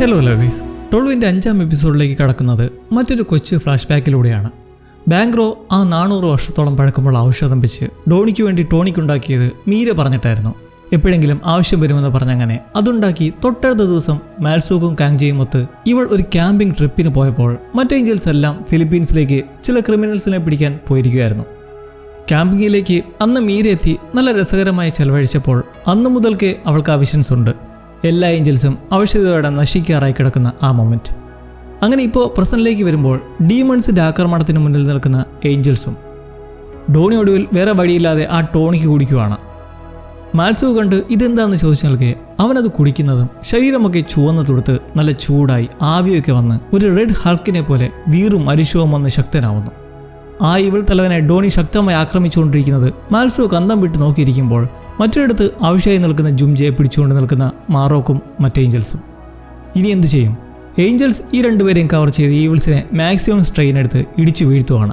Hello ലവീസ് ടോളുവിന്റെ അഞ്ചാം എപ്പിസോഡിലേക്ക് കടക്കുന്നത് മറ്റൊരു കൊച്ചു ഫ്ലാഷ് ബാക്കിലൂടെയാണ് ബാങ്ക്രോ ആ നാനൂറ് വർഷത്തോളം പഴക്കമുള്ള ഔഷധം വെച്ച് ഡോണിക്ക് വേണ്ടി ടോണിക്കുണ്ടാക്കിയത് മീര പറഞ്ഞിട്ടായിരുന്നു. എപ്പോഴെങ്കിലും ആവശ്യം വരുമെന്ന് പറഞ്ഞങ്ങനെ അതുണ്ടാക്കി തൊട്ടടുത്ത ദിവസം മാൽസൂക്കും കാങ്ജയും ഒത്ത് ഇവൾ ഒരു ക്യാമ്പിംഗ് ട്രിപ്പിന് പോയപ്പോൾ മറ്റേഞ്ചൽസ് എല്ലാം ഫിലിപ്പീൻസിലേക്ക് ചില ക്രിമിനൽസിനെ പിടിക്കാൻ പോയിരിക്കുകയായിരുന്നു. ക്യാമ്പിങ്ങിലേക്ക് അന്ന് മീര എത്തി നല്ല രസകരമായി ചെലവഴിച്ചപ്പോൾ അന്നു മുതൽക്കേ അവൾക്ക് ആ വിഷൻസ് ഉണ്ട്. എല്ലാ ഏഞ്ചൽസും ഔഷധയോടെ നശിക്കാറായി കിടക്കുന്ന ആ മൊമെന്റ് അങ്ങനെ ഇപ്പോൾ പ്രസന്റിലേക്ക് വരുമ്പോൾ ഡീമൺസിന്റെ ആക്രമണത്തിന് മുന്നിൽ നിൽക്കുന്ന ഏഞ്ചൽസും ഡോണി ഒടുവിൽ വേറെ വഴിയില്ലാതെ ആ ടോണിക്ക് കുടിക്കുവാണ്. മാത്സു കണ്ട് ഇതെന്താന്ന് ചോദിച്ചു നിൽക്കെ അവനത് കുടിക്കുന്നതും ശരീരമൊക്കെ ചുവന്ന് തൊടുത്ത് നല്ല ചൂടായി ആവിയൊക്കെ വന്ന് ഒരു റെഡ് ഹൾക്കിനെ പോലെ വീറും അരിശവും വന്ന് ശക്തനാവുന്നു. ആ ഇവൾ തലവനെ ഡോണി ശക്തമായി ആക്രമിച്ചുകൊണ്ടിരിക്കുന്നത് മാത്സു കന്തം വിട്ട് നോക്കിയിരിക്കുമ്പോൾ മറ്റൊരിടത്ത് ആവശ്യമായി നിൽക്കുന്ന ജുംജയെ പിടിച്ചുകൊണ്ട് നിൽക്കുന്ന മാറോക്കും മറ്റേഞ്ചൽസും ഇനി എന്തു ചെയ്യും? ഏഞ്ചൽസ് ഈ രണ്ടുപേരെയും കവർ ചെയ്ത് ഈവിൾസിനെ മാക്സിമം സ്ട്രെയിൻ എടുത്ത് ഇടിച്ചു വീഴ്ത്തുവാണ്.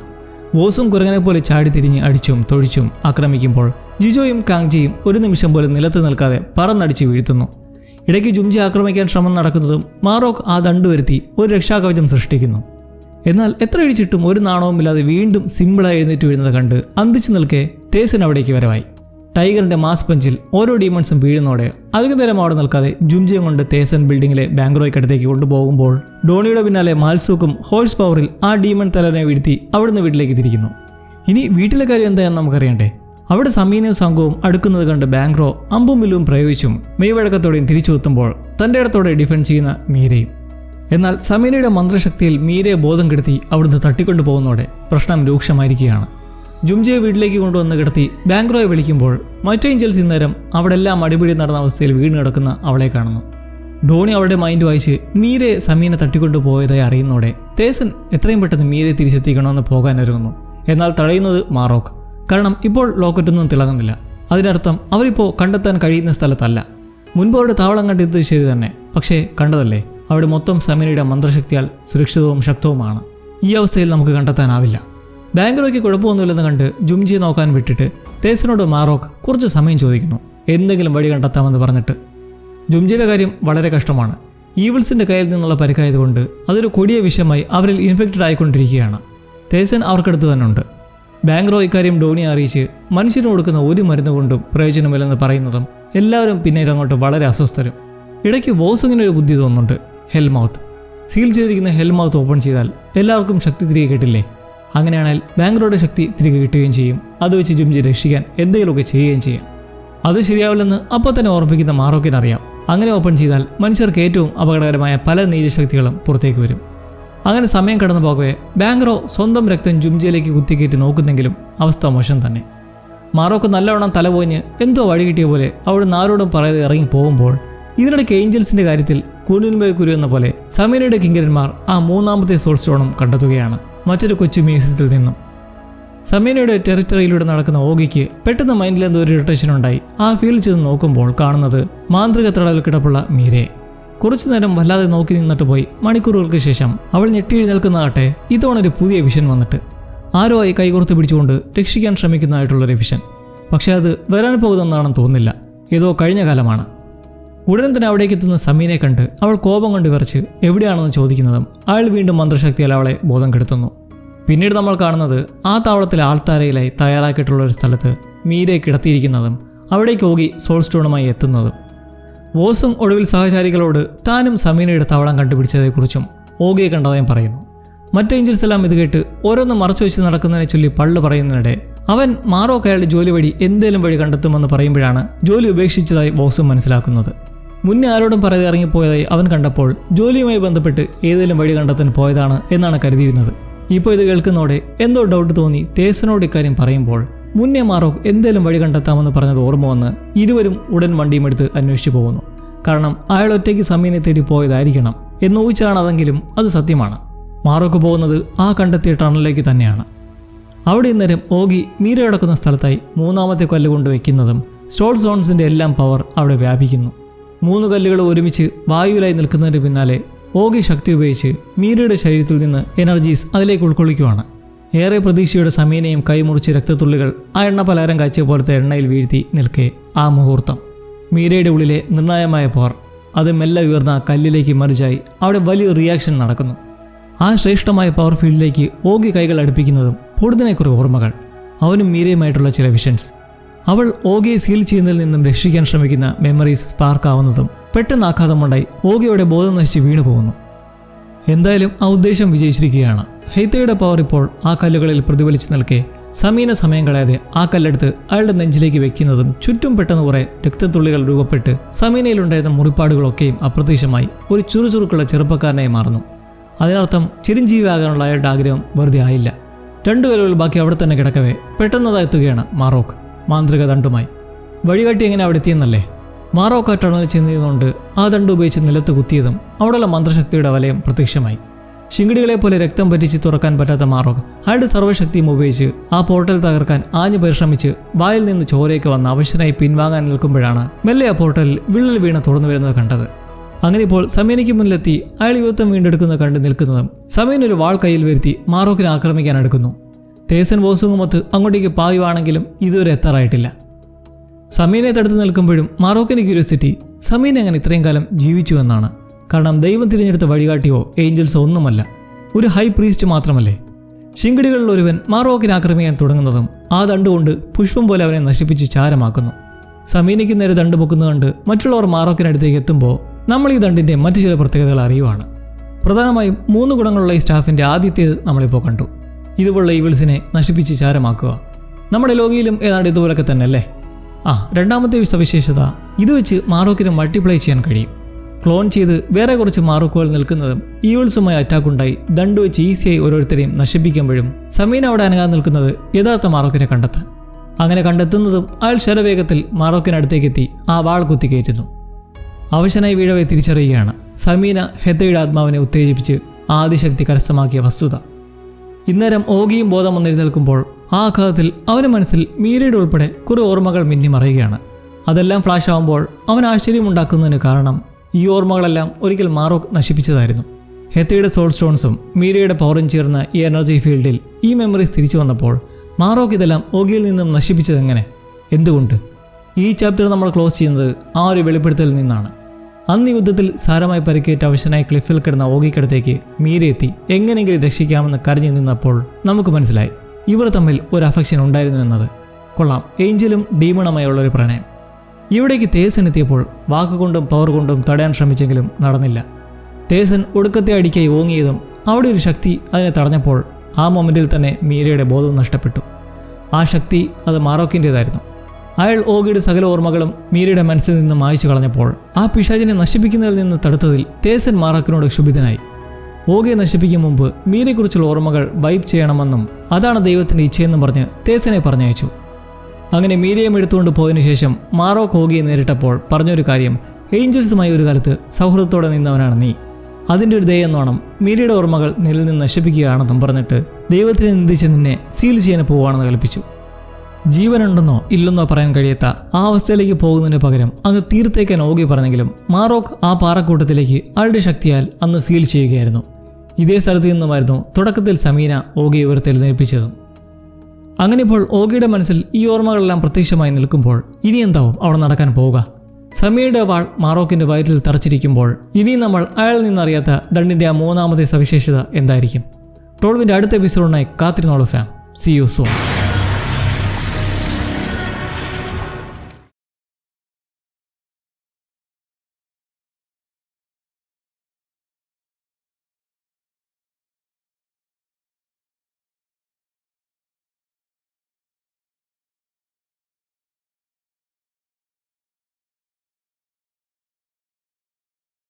ബോസും കുരങ്ങനെ പോലെ ചാടിത്തിരിഞ്ഞ് അടിച്ചും തൊഴിച്ചും ആക്രമിക്കുമ്പോൾ ജിജോയും കാങ്ജിയും ഒരു നിമിഷം പോലും നിലത്ത് നിൽക്കാതെ പറന്നടിച്ച് വീഴ്ത്തുന്നു. ഇടയ്ക്ക് ജുംജി ആക്രമിക്കാൻ ശ്രമം നടക്കുന്നതും മാറോക്ക് ആ ദണ്ട് വരുത്തി ഒരു രക്ഷാകവചം സൃഷ്ടിക്കുന്നു. എന്നാൽ എത്ര ഇടിച്ചിട്ടും ഒരു നാണവുമില്ലാതെ വീണ്ടും സിമ്പിളായി എഴുന്നേറ്റ് വീഴുന്നത് കണ്ട് അന്തിച്ചു നിൽക്കെ തേസൻ അവിടേക്ക് വരവായി. ടൈഗറിന്റെ മാസ് പഞ്ചിൽ ഓരോ ഡീമൺസും വീഴുന്നോടെ അധികം നേരം അവിടെ നിൽക്കാതെ ജുംജിയം കൊണ്ട് തേസൻ ബിൽഡിങ്ങിലെ ബാങ്ക്രോയ്ക്കടുത്തേക്ക് കൊണ്ടുപോകുമ്പോൾ ഡോണിയുടെ പിന്നാലെ മാൽസൂക്കും ഹോഴ്സ് പവറിൽ ആ ഡീമൺ തലനെ വീഴ്ത്തി അവിടുന്ന് വീട്ടിലേക്ക് തിരിക്കുന്നു. ഇനി വീട്ടിലെ കാര്യം എന്താണെന്ന് നമുക്കറിയണ്ടേ? അവിടെ സമീനയും സംഘവും അടുക്കുന്നത് കണ്ട് ബാങ്ക്രോ അമ്പും വില്ലും പ്രയോഗിച്ചും മെയ്വഴക്കത്തോടെയും തിരിച്ചു എത്തുമ്പോൾ തന്റെ ഇടത്തോടെ ഡിഫെൻഡ് ചെയ്യുന്ന മീരയും. എന്നാൽ സമീനയുടെ മന്ത്രശക്തിയിൽ മീരയെ ബോധം കെടുത്തി അവിടുന്ന് തട്ടിക്കൊണ്ടു പോകുന്നതോടെ പ്രശ്നം രൂക്ഷമായിരിക്കുകയാണ്. ജുംജയെ വീട്ടിലേക്ക് കൊണ്ടുവന്ന് കിടത്തി ബാങ്ക്രോയെ വിളിക്കുമ്പോൾ മറ്റേഞ്ചൽസ് ഇന്നേരം അവിടെ എല്ലാം അടിപിടി നടന്ന അവസ്ഥയിൽ വീണ് കിടക്കുന്ന അവളെ കാണുന്നു. ഡോണി അവളുടെ മൈൻഡ് വായിച്ച് മീരയെ സമീനെ തട്ടിക്കൊണ്ടു പോയതായി അറിയുന്നതോടെ തേസൻ എത്രയും പെട്ടെന്ന് മീരയെ തിരിച്ചെത്തിക്കണമെന്ന് പോകാൻ ഒരുങ്ങുന്നു. എന്നാൽ തടയുന്നത് മാറോക്ക്. കാരണം ഇപ്പോൾ ലോക്കറ്റൊന്നും തിളങ്ങുന്നില്ല. അതിനർത്ഥം അവരിപ്പോൾ കണ്ടെത്താൻ കഴിയുന്ന സ്ഥലത്തല്ല. മുൻപ് അവരുടെ താവളം കണ്ടെത്തിയത് ശരി തന്നെ. പക്ഷേ കണ്ടതല്ലേ? അവിടെ മൊത്തം സമീനയുടെ മന്ത്രശക്തിയാൽ സുരക്ഷിതവും ശക്തവുമാണ്. ഈ അവസ്ഥയിൽ നമുക്ക് കണ്ടെത്താനാവില്ല. ബാങ്ക്രോയ്ക്ക് കുഴപ്പമൊന്നുമില്ലെന്ന് കണ്ട് ജുംജിയെ നോക്കാൻ വിട്ടിട്ട് തേസിനോട് മാറോക്ക് കുറച്ച് സമയം ചോദിക്കുന്നു. എന്തെങ്കിലും വഴി കണ്ടെത്താമെന്ന് പറഞ്ഞിട്ട്. ജുംജിയുടെ കാര്യം വളരെ കഷ്ടമാണ്. ഈവിൾസിന്റെ കയ്യിൽ നിന്നുള്ള പരിക്കായതുകൊണ്ട് അതൊരു കൊടിയ വിഷയമായി അവരിൽ ഇൻഫെക്റ്റഡ് ആയിക്കൊണ്ടിരിക്കുകയാണ്. തേസൻ അവർക്കടുത്ത് തന്നെ ഉണ്ട് ബാങ്ക്രോ ഇക്കാര്യം ഡോണിയെ അറിയിച്ച് മനുഷ്യന് കൊടുക്കുന്ന ഒരു മരുന്ന് കൊണ്ടും പ്രയോജനമില്ലെന്ന് പറയുന്നതും എല്ലാവരും പിന്നീട് അങ്ങോട്ട് വളരെ അസ്വസ്ഥരും. ഇടയ്ക്ക് ബോസിങ്ങിന് ഒരു ബുദ്ധി തോന്നുന്നുണ്ട്. ഹെൽമൗത്ത്. സീൽ ചെയ്തിരിക്കുന്ന ഹെൽമൗത്ത് ഓപ്പൺ ചെയ്താൽ എല്ലാവർക്കും ശക്തി തിരികെ കിട്ടില്ലേ? അങ്ങനെയാണെങ്കിൽ ബാങ്കറുടെ ശക്തി തിരികെ കിട്ടുകയും ചെയ്യും. അത് വെച്ച് ജുംജി രക്ഷിക്കാൻ എന്തെങ്കിലുമൊക്കെ ചെയ്യുകയും ചെയ്യും. അത് ശരിയാവില്ലെന്ന് അപ്പോൾ തന്നെ ഓർമ്മിക്കുന്ന മാറോക്കിനറിയാം അങ്ങനെ ഓപ്പൺ ചെയ്താൽ മനുഷ്യർക്ക് ഏറ്റവും അപകടകരമായ പല നീചശക്തികളും പുറത്തേക്ക് വരും. അങ്ങനെ സമയം കടന്നു പോകവേ ബാങ്ക്രോ സ്വന്തം രക്തം ജുംജിയിലേക്ക് കുത്തിക്കയറ്റി നോക്കുന്നെങ്കിലും അവസ്ഥ മോശം തന്നെ. മാറോക്ക് നല്ലവണ്ണം തലപോഞ്ഞ് എന്തോ വഴി കിട്ടിയ പോലെ അവിടുന്ന് ആരോടും പറയാതെ ഇറങ്ങി പോകുമ്പോൾ ഇതിനിടയ്ക്ക് ഏഞ്ചൽസിന്റെ കാര്യത്തിൽ കുരുന്മേൽ കുരു എന്ന പോലെ സമീനയുടെ കിങ്കരന്മാർ ആ മൂന്നാമത്തെ സോൾ സ്റ്റോണും കണ്ടെത്തുകയാണ്. മറ്റൊരു കൊച്ചു മ്യൂസിയത്തിൽ നിന്നും. സമീനയുടെ ടെറിറ്ററിയിലൂടെ നടക്കുന്ന ഓഗിക്ക് പെട്ടെന്ന് മൈൻഡിൽ എന്തോ ഒരു ഇറിറ്റേഷൻ ഉണ്ടായി. ആ ഫീൽ ചെയ്ത് നോക്കുമ്പോൾ കാണുന്നത് മാന്ത്രിക തടവിൽ കിടപ്പുള്ള മീരെ കുറച്ചു നേരം വല്ലാതെ നോക്കി നിന്നിട്ട് പോയി മണിക്കൂറുകൾക്ക് ശേഷം അവൾ ഞെട്ടി എഴുന്നേൽക്കുന്നതാട്ടെ ഇത്തവണ ഒരു പുതിയ വിഷൻ വന്നിട്ട്. ആരോ ആയി കൈകോർത്ത് പിടിച്ചുകൊണ്ട് രക്ഷിക്കാൻ ശ്രമിക്കുന്നതായിട്ടുള്ളൊരു വിഷൻ പക്ഷേ അത് വരാൻ പോകുന്നതാണെന്ന് തോന്നുന്നില്ല. ഏതോ കഴിഞ്ഞ കാലമാണ്. ഉടനെ തന്നെ അവിടേക്ക് എത്തുന്ന സമീനെ കണ്ട് അവൾ കോപം കൊണ്ട് വിറച്ച് എവിടെയാണെന്ന് ചോദിക്കുന്നതും അയാൾ വീണ്ടും മന്ത്രശക്തിയാൽ അവളെ ബോധം കെടുത്തുന്നു. പിന്നീട് നമ്മൾ കാണുന്നത് ആ താവളത്തിലെ ആൾത്താരയിലായി തയ്യാറാക്കിയിട്ടുള്ള ഒരു സ്ഥലത്ത് മീരെ കിടത്തിയിരിക്കുന്നതും അവിടേക്ക് ഓകി സോൾ സ്റ്റോണുമായി എത്തുന്നതും. വോസും ഒടുവിൽ സഹചാരികളോട് താനും സമീനയുടെ താവളം കണ്ടുപിടിച്ചതേക്കുറിച്ചും ഓഗിയെ കണ്ടതായും പറയുന്നു. മറ്റ് ഏഞ്ചൽസ് എല്ലാം ഇത് കേട്ട് ഓരോന്ന് മറച്ചു വെച്ച് നടക്കുന്നതിനെ ചൊല്ലി പള്ളു പറയുന്നതിനിടെ അവൻ മാറോക്കയാളുടെ ജോലി വഴി എന്തേലും വഴി കണ്ടെത്തുമെന്ന് പറയുമ്പോഴാണ് ജോലി ഉപേക്ഷിച്ചതായി ബോസും മനസ്സിലാക്കുന്നത്. മുന്നേ ആരോടും പറയാതെ ഇറങ്ങിപ്പോയതായി അവൻ കണ്ടപ്പോൾ ജോലിയുമായി ബന്ധപ്പെട്ട് ഏതെങ്കിലും വഴി കണ്ടെത്താൻ പോയതാണ് എന്നാണ് കരുതിയിരുന്നത്. ഇപ്പോൾ ഇത് കേൾക്കുന്നതോടെ എന്തോ ഡൗട്ട് തോന്നി തേസനോട് ഇക്കാര്യം പറയുമ്പോൾ മുന്നേ മാറോക്ക് എന്തേലും വഴി കണ്ടെത്താമെന്ന് പറഞ്ഞത് ഓർമ്മ വന്ന് ഇരുവരും ഉടൻ വണ്ടിയുമെടുത്ത് അന്വേഷിച്ചു പോകുന്നു. കാരണം അയാൾ ഒറ്റയ്ക്ക് സമീനെ തേടി പോയതായിരിക്കണം എന്ന് ഊഹിച്ചാണ് അതെങ്കിലും അത് സത്യമാണ്. മാറോക്ക് പോകുന്നത് ആ കണ്ടെത്തിയ ടണലിലേക്ക് തന്നെയാണ്. അവിടെ ഇന്നേരം ഓഗി മീര കിടക്കുന്ന സ്ഥലത്തായി മൂന്നാമത്തെ കല്ല് കൊണ്ട് വയ്ക്കുന്നതും സ്റ്റോൾ സോൺസിന്റെ എല്ലാം പവർ അവിടെ വ്യാപിക്കുന്നു. മൂന്ന് കല്ലുകൾ ഒരുമിച്ച് വായുവിലായി നിൽക്കുന്നതിന് പിന്നാലെ ഓഗി ശക്തി ഉപയോഗിച്ച് മീരയുടെ ശരീരത്തിൽ നിന്ന് എനർജീസ് അതിലേക്ക് ഉൾക്കൊള്ളിക്കുവാണ്. ഏറെ പ്രതീക്ഷയുടെ സമീനയും കൈമുറിച്ച് രക്തത്തുള്ളികൾ ആ എണ്ണ പലഹാരം കാച്ചിയ പോലത്തെ എണ്ണയിൽ വീഴ്ത്തി നിൽക്കെ ആ മുഹൂർത്തം. മീരയുടെ ഉള്ളിലെ നിർണായമായ പോർ അത് മെല്ലെ ഉയർന്ന കല്ലിലേക്ക് മറിച്ചായി അവിടെ വലിയ റിയാക്ഷൻ നടക്കുന്നു. ആ ശ്രേഷ്ഠമായ പവർ ഫീൽഡിലേക്ക് ഓഗി കൈകൾ അടുപ്പിക്കുന്നതും പൊടുതിനെക്കുറി ഓർമ്മകൾ. അവനും മീരയുമായിട്ടുള്ള ചില വിഷൻസ് അവൾ ഓഗിയെ സീൽ ചെയ്യുന്നതിൽ നിന്നും രക്ഷിക്കാൻ ശ്രമിക്കുന്ന മെമ്മറീസ് സ്പാർക്ക് ആവുന്നതും പെട്ടെന്ന് ആഘാതമുണ്ടായി ഓഗിയുടെ ബോധം നശിച്ച് വീണു പോകുന്നു. എന്തായാലും ആ ഉദ്ദേശം വിജയിച്ചിരിക്കുകയാണ്. ഹെയ്ത്തയുടെ പവർ ഇപ്പോൾ ആ കല്ലുകളിൽ പ്രതിഫലിച്ചു നിൽക്കെ സമീന സമയം കളയാതെ ആ കല്ലെടുത്ത് അയാളുടെ നെഞ്ചിലേക്ക് വെക്കുന്നതും ചുറ്റും പെട്ടെന്ന് കുറെ രക്തത്തുള്ളികൾ രൂപപ്പെട്ട് സമീനയിലുണ്ടായിരുന്ന മുറിപ്പാടുകളൊക്കെയും അപ്രത്യക്ഷമായി ഒരു ചുറുചുറുക്കുള്ള ചെറുപ്പക്കാരനായി മാറുന്നു. അതിനർത്ഥം ചിരഞ്ജീവിയാകാനുള്ള അയാളുടെ ആഗ്രഹം വെറുതെ ആയില്ല. രണ്ടു കലുകൾ ബാക്കി അവിടെ തന്നെ കിടക്കവേ പെട്ടെന്ന് എത്തുകയാണ് മാറോക്ക്. മാന്ത്രിക ദണ്ടുമായി വഴികാട്ടി എങ്ങനെ അവിടെ എത്തിയെന്നല്ലേ? മാറോക്ക ടണൽ ചെന്നതുകൊണ്ട് ആ ദണ്ട് ഉപയോഗിച്ച് നിലത്ത് കുത്തിയതും അവിടെയുള്ള മന്ത്രശക്തിയുടെ വലയം പ്രത്യക്ഷമായി. ശിങ്കിടികളെ പോലെ രക്തം പറ്റിച്ച് തുറക്കാൻ പറ്റാത്ത മാറോക്ക്. അയാളുടെ സർവശക്തിയും ഉപയോഗിച്ച് ആ പോർട്ടൽ തകർക്കാൻ ആഞ്ഞു പരിശ്രമിച്ച് വായിൽ നിന്ന് ചോരയൊക്കെ വന്ന് അവശനായി പിൻവാങ്ങാൻ നിൽക്കുമ്പോഴാണ് മെല്ലെ ആ പോർട്ടൽ വിള്ളൽ വീണ് തുറന്നു വരുന്നത് കണ്ടത്. അങ്ങനെ ഇപ്പോൾ സമീനയ്ക്ക് മുന്നിലെത്തി അയാൾ യുവത്വം വീണ്ടെടുക്കുന്നത് കണ്ട് നിൽക്കുന്നതും സമീൻ ഒരു വാൾ കയ്യിൽ വരുത്തി മാറോക്കിനെ ആക്രമിക്കാൻ അടുക്കുന്നു തേസൻ ബോസുങ്ങുമൊത്ത് അങ്ങോട്ടേക്ക് പായുവാണെങ്കിലും ഇതുവരെ എത്താറായിട്ടില്ല. സമീനെ തടുത്ത് നിൽക്കുമ്പോഴും മറോക്കൻ ക്യൂരിയോസിറ്റി സമീൻ എങ്ങനെ ഇത്രയും കാലം ജീവിച്ചു എന്നാണ്. കാരണം ദൈവം തിരഞ്ഞെടുത്ത വഴികാട്ടിയോ ഏഞ്ചൽസോ ഒന്നുമല്ല. ഒരു ഹൈ പ്രീസ്റ്റ് മാത്രമല്ലേ. ശിങ്കിടികളിൽ ഒരുവൻ മാറോക്കിനെ ആക്രമിക്കാൻ തുടങ്ങുന്നതും ആ ദണ്ടുകൊണ്ട് പുഷ്പം പോലെ അവനെ നശിപ്പിച്ച് ചാരമാക്കുന്നു. സമീനയ്ക്ക് നേരെ ദണ്ട് പൊക്കുന്നത് കണ്ട് മറ്റുള്ളവർ മാറോക്കിനടുത്തേക്ക് എത്തുമ്പോൾ നമ്മൾ ഈ ദണ്ടിന്റെ മറ്റു ചില പ്രത്യേകതകൾ അറിയുവാണ്. പ്രധാനമായും മൂന്ന് ഗുണങ്ങളുള്ള ഈ സ്റ്റാഫിന്റെ ആദ്യത്തേത് നമ്മളിപ്പോൾ കണ്ടു. ഇതുപോലുള്ള ഈവിൾസിനെ നശിപ്പിച്ച് ചാരമാക്കുക. നമ്മുടെ ലോകയിലും ഏതാണ്ട് ഇതുപോലൊക്കെ തന്നെ അല്ലേ ആ രണ്ടാമത്തെ സവിശേഷത ഇത് വെച്ച് മാറോക്കിന് മൾട്ടിപ്ലൈ ചെയ്യാൻ കഴിയും. ക്ലോൺ ചെയ്ത് വേറെ കുറച്ച് മാറോക്കുകൾ നിൽക്കുന്നതും ഈവിൾസുമായി അറ്റാക്ക് ഉണ്ടായി ദണ്ട് വെച്ച് ഈസിയായി ഓരോരുത്തരെയും നശിപ്പിക്കുമ്പോഴും സമീൻ അവിടെ അനങ്ങാൻ നിൽക്കുന്നത് യഥാർത്ഥ മാറോക്കിനെ കണ്ടെത്താൻ. അങ്ങനെ കണ്ടെത്തുന്നതും അയാൾ ശരവേഗത്തിൽ മാറോക്കിനടുത്തേക്കെത്തി ആ വാൾ കുത്തി കയറ്റുന്നു. അവശനായി വീഴവെ തിരിച്ചറിയുകയാണ് സമീന ഹെത്തയുടെ ആത്മാവിനെ ഉത്തേജിപ്പിച്ച് ആദിശക്തി കരസ്ഥമാക്കിയ വസ്തുത. ഇന്നേരം ഓഗിയും ബോധം വന്നെഴുന്നേൽക്കുമ്പോൾ ആ ആഘാതത്തിൽ അവന് മനസ്സിൽ മീരയുടെ ഉൾപ്പെടെ കുറെ ഓർമ്മകൾ മിന്നി മറയുകയാണ്. അതെല്ലാം ഫ്ലാഷ് ആവുമ്പോൾ അവൻ ആശ്ചര്യമുണ്ടാക്കുന്നതിന് കാരണം ഈ ഓർമ്മകളെല്ലാം ഒരിക്കൽ മാറോക്ക് നശിപ്പിച്ചതായിരുന്നു. ഹെത്തയുടെ സോൾ സ്റ്റോൺസും മീരയുടെ പവറും ചേർന്ന ഈ എനർജി ഫീൽഡിൽ ഈ മെമ്മറീസ് തിരിച്ചു വന്നപ്പോൾ മാറോക്ക് ഇതെല്ലാം ഓഗിയിൽ നിന്നും നശിപ്പിച്ചതെങ്ങനെ? എന്തുകൊണ്ട്? ഈ ചാപ്റ്റർ നമ്മൾ ക്ലോസ് ചെയ്യുന്നത് ആ ഒരു വെളിപ്പെടുത്തലിൽ നിന്നാണ്. അന്ന് യുദ്ധത്തിൽ സാരമായി പരിക്കേറ്റ അവശനായി ക്ലിഫിൽ കിടന്ന ഓഗിക്കടുത്തേക്ക് മീരയെത്തി എങ്ങനെയെങ്കിലും രക്ഷിക്കാമെന്ന് കരഞ്ഞു നിന്നപ്പോൾ നമുക്ക് മനസ്സിലായി. ഇവർ തമ്മിൽ ഒരു അഫക്ഷൻ ഉണ്ടായിരുന്നു എന്നത്. കൊള്ളാം. ഏഞ്ചലും ഡീമണമായുള്ള ഒരു പ്രണയം. ഇവിടേക്ക് തേസൻ എത്തിയപ്പോൾ വാക്കുകൊണ്ടും പവർ കൊണ്ടും തടയാൻ ശ്രമിച്ചെങ്കിലും നടന്നില്ല. തേസൻ ഒടുക്കത്തെ അടിക്കായി ഓങ്ങിയതും അവിടെ ഒരു ശക്തി അതിനെ തടഞ്ഞപ്പോൾ ആ മൊമെന്റിൽ തന്നെ മീരയുടെ ബോധം നഷ്ടപ്പെട്ടു. ആ ശക്തി അത് മാറോക്കിന്റേതായിരുന്നു അയാൾ ഓഗിയുടെ സകല ഓർമ്മകളും മീരയുടെ മനസ്സിൽ നിന്ന് മായച്ചു കളഞ്ഞപ്പോൾ ആ പിശാചിനെ നശിപ്പിക്കുന്നതിൽ നിന്ന് തടുത്തതിൽ തേസൻ മാറാക്കിനോട് ക്ഷുഭിതനായി. ഓഗയെ നശിപ്പിക്കും മുമ്പ് മീരയെക്കുറിച്ചുള്ള ഓർമ്മകൾ വൈബ് ചെയ്യണമെന്നും അതാണ് ദൈവത്തിന്റെ ഇച്ഛയെന്നും പറഞ്ഞ് തേസനെ പറഞ്ഞയച്ചു. അങ്ങനെ മീരയെ എടുത്തുകൊണ്ട് പോയതിനു ശേഷം മാറോ ഓഗിയെ നേരിട്ടപ്പോൾ പറഞ്ഞൊരു കാര്യം ഏഞ്ചൽസുമായി ഒരു കാലത്ത് സൗഹൃദത്തോടെ നിന്നവനാണ് നീ. അതിന്റെ ഒരു ദയെന്നോണം മീരയുടെ ഓർമ്മകൾ നിലനിന്ന് നിന്ന് നശിപ്പിക്കുകയാണെന്നും പറഞ്ഞിട്ട് ദൈവത്തിനെ നിന്ദിച്ച് നിന്നെ സീൽ ചെയ്യാൻ പോവുകയാണെന്ന് കൽപ്പിച്ചു. ജീവനുണ്ടെന്നോ ഇല്ലെന്നോ പറയാൻ കഴിയാത്ത ആ അവസ്ഥയിലേക്ക് പോകുന്നതിന് പകരം അങ്ങ് തീർത്തേക്കാൻ ഓഗി പറഞ്ഞെങ്കിലും മാറോക്ക് ആ പാറക്കൂട്ടത്തിലേക്ക് ആളുടെ ശക്തിയാൽ അന്ന് സീൽ ചെയ്യുകയായിരുന്നു. ഇതേ സ്ഥലത്ത് നിന്നുമായിരുന്നു തുടക്കത്തിൽ സമീന ഓഗിയെ ഉയർത്തെഴുന്നേൽപ്പിച്ചതും. അങ്ങനെ ഇപ്പോൾ ഓഗിയുടെ മനസ്സിൽ ഈ ഓർമ്മകളെല്ലാം പ്രത്യക്ഷമായി നിൽക്കുമ്പോൾ ഇനി എന്താവും അവിടെ നടക്കാൻ പോവുക? സമീയുടെ വാൾ മാറോക്കിന്റെ വയറ്റിൽ തറച്ചിരിക്കുമ്പോൾ ഇനി നമ്മൾ അയാളിൽ നിന്നറിയാത്ത ദണ്ണിന്റെ ആ മൂന്നാമത്തെ സവിശേഷത എന്തായിരിക്കും? ടോൾവിന്റെ അടുത്ത എപ്പിസോഡിനായി കാത്തിരുന്നോളൂ ഫാം. See you soon